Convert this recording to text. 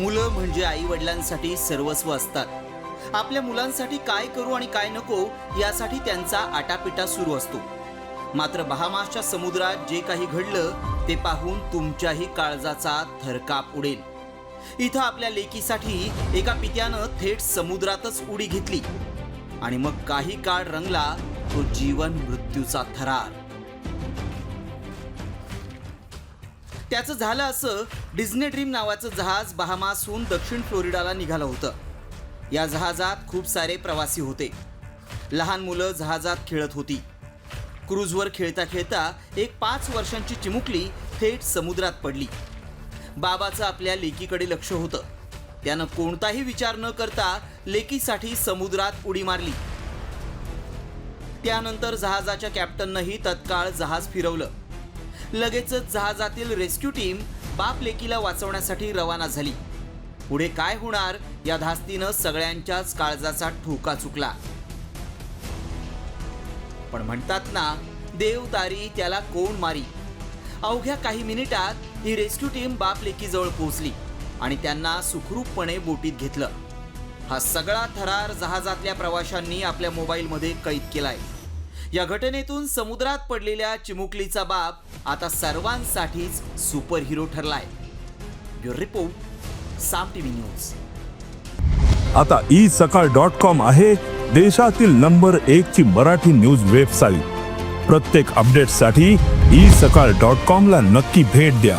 मुलं म्हणजे आई वडिलांसाठी सर्वस्व असतात. आपल्या मुलांसाठी काय करू आणि काय नको यासाठी त्यांचा आटापिटा सुरू असतो. मात्र बहामासच्या समुद्रात जे काही घडलं ते पाहून तुमच्याही काळजाचा थरकाप उडेल. इथं आपल्या लेकीसाठी एका पित्यानं थेट समुद्रातच उडी घेतली. आणि मग काही काळ रंगला तो जीवन मृत्यूचा थरार. त्याचं झालं असं डिझनी ड्रीम नावाचं जहाज बहामासहून दक्षिण फ्लोरिडाला निघालं होतं. या जहाजात खूप सारे प्रवासी होते. लहान मुलं जहाजात खेळत होती. क्रूजवर खेळता खेळता एक पाच वर्षांची चिमुकली थेट समुद्रात पडली. बाबाचं आपल्या लेकीकडे लक्ष होतं. त्यानं कोणताही विचार न करता लेकीसाठी समुद्रात उडी मारली. त्यानंतर जहाजाच्या कॅप्टननंही तत्काळ जहाज फिरवलं. लगेचच जहाजातील रेस्क्यू टीम बाप लेकीला वाचवण्यासाठी रवाना झाली. पुढे काय होणार या धास्तीनं सगळ्यांच्याच काळजाचा ठोका चुकला. पण म्हणतात ना देव तारी त्याला कोण मारी? अवघ्या काही मिनिटात ही रेस्क्यू टीम बाप लेकीजवळ पोहोचली आणि त्यांना सुखरूपपणे बोटीत घेतलं. हा सगळा थरार जहाजातल्या प्रवाशांनी आपल्या मोबाईलमध्ये कैद केलाय. या घटनेतून समुद्रात पडलेल्या चिमुकलीचा बाप आता सर्वांसाठीच superhero ठरलाय. Bureau report Saam TV news. आता ई सकाळ डॉट कॉम आहे देशातील नंबर एक ची मराठी न्यूज वेबसाईट. प्रत्येक अपडेटसाठी ई सकाळ डॉट कॉम ला नक्की भेट द्या.